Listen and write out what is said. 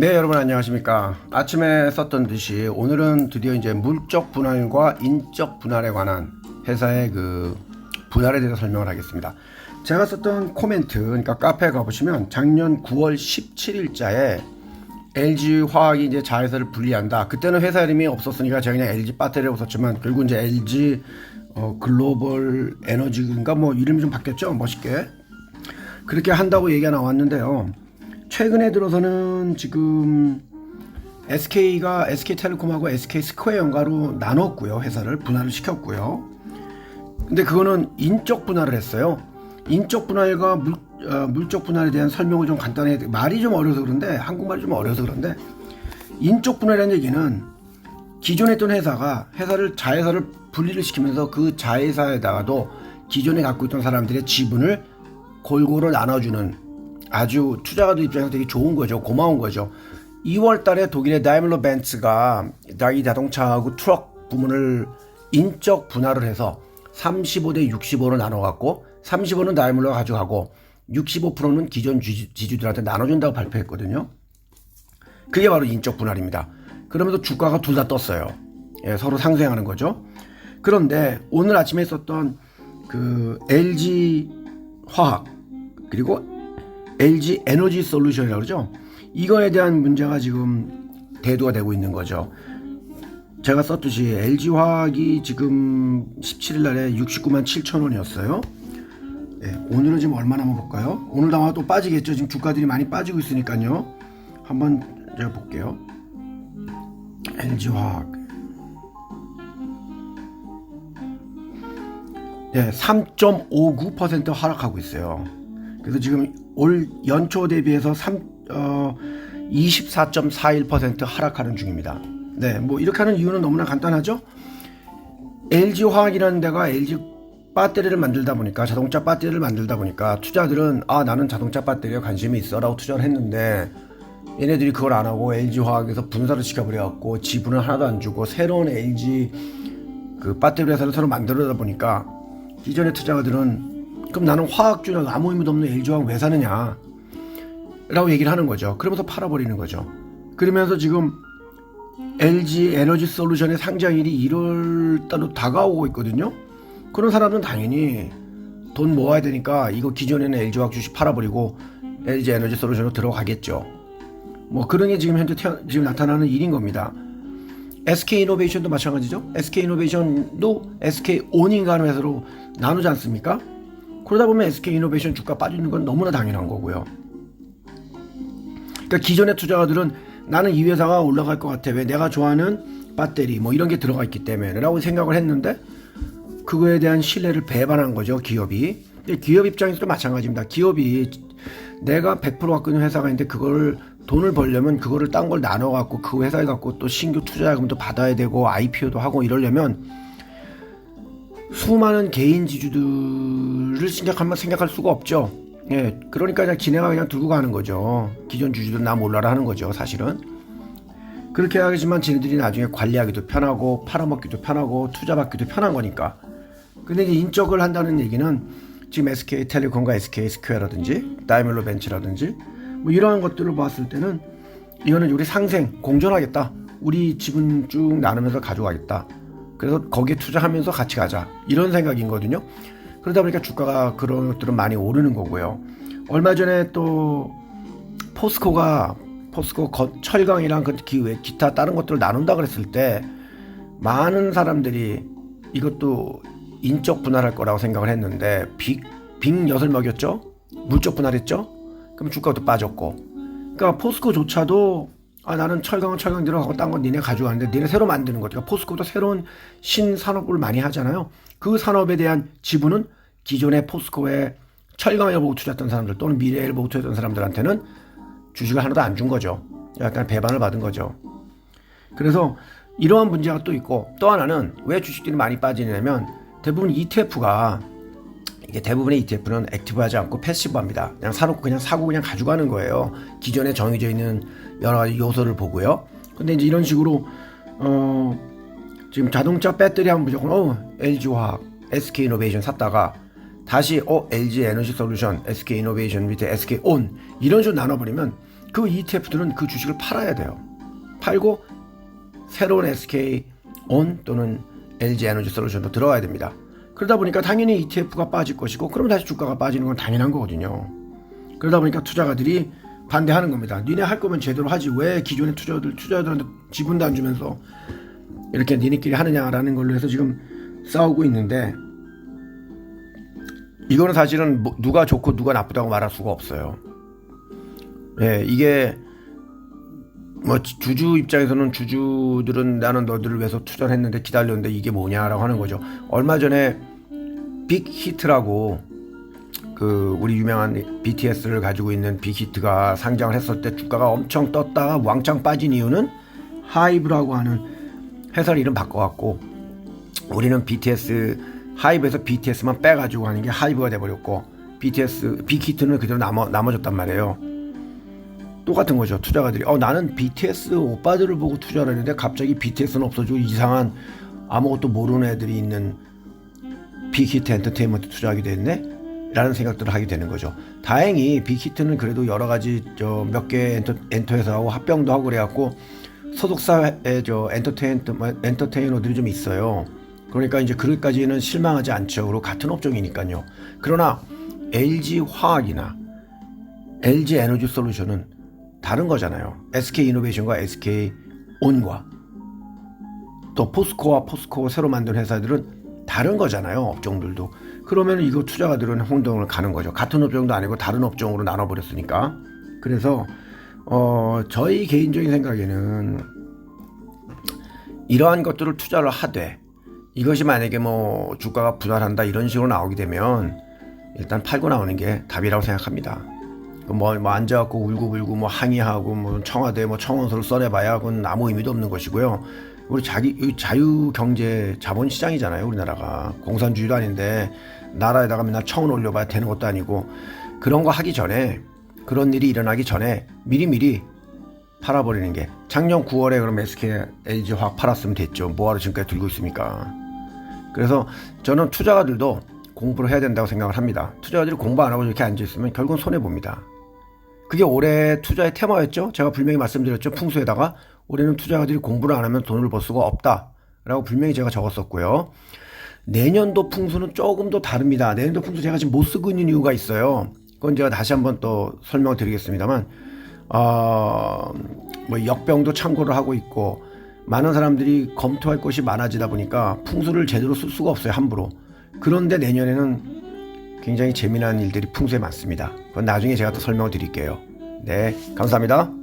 네, 여러분 안녕하십니까. 아침에 썼던 듯이 오늘은 드디어 이제 물적 분할과 인적 분할에 관한 회사의 그 분할에 대해서 설명을 하겠습니다. 제가 썼던 코멘트, 그러니까 카페에 가보시면 작년 9월 17일자에 LG 화학이 이제 자회사를 분리한다. 그때는 회사 이름이 없었으니까 제가 그냥 LG 배터리라고 썼지만 결국 이제 LG 어, 글로벌 에너지인가 뭐 이름이 좀 바뀌었죠. 멋있게. 그렇게 한다고 얘기가 나왔는데요. 최근에 들어서는 지금 SK가 SK텔레콤하고 SK 스퀘어 연가로 나눴고요. 회사를 분할을 시켰고요. 근데 그거는 인적 분할을 했어요. 인적 분할과 물, 어, 물적 분할에 대한 설명을 좀 간단히 말이 좀 어려서 그런데 한국말이 좀 어려서 그런데 인적 분할이라는 얘기는 기존에 있던 회사가 회사를 자회사를 분리를 시키면서 그 자회사에다가도 기존에 갖고 있던 사람들의 지분을 골고루 나눠주는 아주 투자가들 입장에서 되게 좋은 거죠. 고마운 거죠. 2월 달에 독일의 다이밀러 벤츠가 이 자동차하고 트럭 부문을 인적 분할을 해서 35대 65로 나눠 갖고 35는 다이밀러가 가져가고 65%는 기존 지주- 지주 들한테 나눠준다고 발표했거든요. 그게 바로 인적 분할입니다. 그러면서 주가가 둘 다 떴어요. 예, 서로 상쇄하는 거죠. 그런데 오늘 아침에 썼던 그 LG 화학 그리고 LG 에너지 솔루션이라고 그러죠. 이거에 대한 문제가 지금 대두가 되고 있는 거죠. 제가 썼듯이 LG 화학이 지금 17일 날에 69만 7천 원이었어요. 네, 오늘은 지금 얼마나 한번 볼까요? 오늘 아마 또 빠지겠죠. 지금 주가들이 많이 빠지고 있으니까요. 한번 제가 볼게요. LG 화학. 네, 3.59% 하락하고 있어요. 그래서 지금 올 연초 대비해서 3, 어, 24.41% 하락하는 중입니다. 네, 뭐 이렇게 하는 이유는 너무나 간단하죠. LG 화학이라는 데가 LG 배터리를 만들다 보니까 자동차 배터리를 만들다 보니까 투자들은 아 나는 자동차 배터리에 관심이 있어라고 투자를 했는데 얘네들이 그걸 안 하고 LG 화학에서 분사를 시켜버려 갖고 지분을 하나도 안 주고 새로운 LG 그 배터리 회사를 새로 만들어다 보니까 기존의 투자가들은 그럼 나는 화학주는 아무 의미도 없는 화학 왜 사느냐 라고 얘기를 하는 거죠. 그러면서 팔아버리는 거죠. 그러면서 지금 LG 에너지 솔루션의 상장일이 1월 달로 다가오고 있거든요. 그런 사람은 당연히 돈 모아야 되니까 이거 기존에는 LG 화학 주식 팔아버리고 LG 에너지 솔루션으로 들어가겠죠. 뭐 그런 게 지금 현재 태어, 지금 나타나는 일인 겁니다. SK 이노베이션도 마찬가지죠. SK 이노베이션도 SK 하는 회사로 나누지 않습니까? 그러다 보면 SK 이노베이션 주가 빠지는 건 너무나 당연한 거고요. 그러니까 기존의 투자가들은 나는 이 회사가 올라갈 것 같아. 왜 내가 좋아하는 배터리 뭐 이런 게 들어가 있기 때문에 라고 생각을 했는데 그거에 대한 신뢰를 배반한 거죠 기업이. 기업 입장에서도 마찬가지입니다. 기업이 내가 100% 갖고 있는 회사가 있는데 그걸 돈을 벌려면 그거를 딴 걸 나눠 갖고 그 회사에 갖고 또 신규 투자자금도 받아야 되고 IPO도 하고 이러려면 수많은 개인 지주들을 생각하면 생각할 수가 없죠. 예, 그러니까 그냥 기내가 그냥 들고 가는 거죠. 기존 주주들 나 몰라라 하는 거죠, 사실은. 그렇게 하겠지만 쟤네들이 나중에 관리하기도 편하고 팔아먹기도 편하고 투자받기도 편한 거니까. 근데 이제 인적을 한다는 얘기는 지금 SK 텔레콤과 SK 스퀘어라든지 다이멜로 벤츠라든지 뭐 이러한 것들을 봤을 때는 이거는 우리 상생 공존하겠다. 우리 지분 쭉 나누면서 가져가겠다. 그래서 거기에 투자하면서 같이 가자. 이런 생각이거든요. 그러다 보니까 주가가 그런 것들은 많이 오르는 거고요. 얼마 전에 또 포스코가 포스코 거- 철강이랑 그 기타 다른 것들을 나눈다 그랬을 때 많은 사람들이 이것도 인적 분할할 거라고 생각을 했는데 빅, 빅 엿을 먹였죠? 물적 분할했죠? 그럼 주가도 빠졌고 그러니까 포스코조차도 아 나는 철강은 철강 들어가고 딴 건 니네 가져가는데 니네 새로 만드는 거니까 포스코도 새로운 신산업을 많이 하잖아요. 그 산업에 대한 지분은 기존의 포스코의 철강을 보고 투자했던 사람들 또는 미래를 보고 투자했던 사람들한테는 주식을 하나도 안 준 거죠. 약간 배반을 받은 거죠. 그래서 이러한 문제가 또 있고 또 하나는 왜 주식들이 많이 빠지냐면 대부분 ETF가 이게 대부분의 ETF는 액티브하지 않고 패시브합니다. 그냥 사놓고 그냥 사고 그냥 가져가는 거예요. 기존에 정해져 있는 여러 가지 요소를 보고요. 근데 이제 이런 식으로 어 지금 자동차 배터리 하면 무조건 어 LG 화학, SK 이노베이션 샀다가 다시 어 LG 에너지 솔루션, SK 이노베이션 밑에 SK 온 이런 식으로 나눠버리면 그 ETF들은 그 주식을 팔아야 돼요. 팔고 새로운 SK 온 또는 LG 에너지 솔루션도 들어가야 됩니다. 그러다 보니까 당연히 ETF가 빠질 것이고 그러면 다시 주가가 빠지는 건 당연한 거거든요. 그러다 보니까 투자가들이 반대하는 겁니다. 니네 할 거면 제대로 하지 왜 기존의 투자들 투자자들한테 지분도 안 주면서 이렇게 니네끼리 하느냐라는 걸로 해서 지금 싸우고 있는데 이거는 사실은 뭐 누가 좋고 누가 나쁘다고 말할 수가 없어요. 예, 이게 뭐 주주 입장에서는 주주들은 나는 너들을 위해서 투자를 했는데 기다렸는데 이게 뭐냐라고 하는 거죠. 얼마 전에 빅히트라고 그 우리 유명한 BTS를 가지고 있는 빅히트가 상장을 했을 때 주가가 엄청 떴다가 왕창 빠진 이유는 하이브라고 하는 회사 이름 바꿔갖고 우리는 BTS 하이브에서 BTS만 빼가지고 하는 게 하이브가 돼버렸고 BTS 빅히트는 그대로 남아 남아졌단 말이에요. 똑같은 거죠. 투자가들이 어 나는 BTS 오빠들을 보고 투자를 했는데 갑자기 BTS는 없어지고 이상한 아무것도 모르는 애들이 있는 빅히트 엔터테인먼트 투자하게 됐네. 라는 생각들을 하게 되는 거죠. 다행히 빅히트는 그래도 여러 가지 저몇개 엔터, 엔터 회사하고 합병도 하고 그래갖고 소속사의 저 엔터테인 엔터테이너들이 좀 있어요. 그러니까 이제 그럴까지는 실망하지 않죠. 그리고 같은 업종이니까요. 그러나 LG 화학이나 LG 에너지 솔루션은 다른 거잖아요. SK 이노베이션과 SK 온과 또 포스코와 포스코 새로 만든 회사들은 다른 거잖아요. 업종들도. 그러면 이거 투자가들은 혼동을 가는 거죠. 같은 업종도 아니고 다른 업종으로 나눠버렸으니까. 그래서 어 저희 개인적인 생각에는 이러한 것들을 투자를 하되 이것이 만약에 뭐 주가가 분할한다 이런 식으로 나오게 되면 일단 팔고 나오는 게 답이라고 생각합니다. 뭐, 뭐 앉아갖고 울고불고 뭐 항의하고 뭐 청와대 뭐 청원서를 써내봐야 그건 아무 의미도 없는 것이고요. 우리 자기 이 자유 경제 자본 시장이잖아요. 우리나라가 공산주의도 아닌데 나라에다가 맨날 청원 올려봐야 되는 것도 아니고 그런 거 하기 전에 그런 일이 일어나기 전에 미리 미리 팔아버리는 게 작년 9월에 그럼 SK LG 화학 팔았으면 됐죠. 뭐하러 지금까지 들고 있습니까? 그래서 저는 투자가들도 공부를 해야 된다고 생각을 합니다. 투자가들이 공부 안 하고 이렇게 앉아 있으면 결국은 손해 봅니다. 그게 올해 투자의 테마였죠. 제가 분명히 말씀드렸죠. 풍수에다가 올해는 투자가들이 공부를 안 하면 돈을 벌 수가 없다라고 분명히 제가 적었었고요. 내년도 풍수는 조금 더 다릅니다. 내년도 풍수 제가 지금 못 쓰고 있는 이유가 있어요. 그건 제가 다시 한번 또 설명을 드리겠습니다만, 어, 뭐 역병도 참고를 하고 있고, 많은 사람들이 검토할 것이 많아지다 보니까 풍수를 제대로 쓸 수가 없어요, 함부로. 그런데 내년에는 굉장히 재미난 일들이 풍수에 많습니다. 그건 나중에 제가 또 설명을 드릴게요. 네, 감사합니다.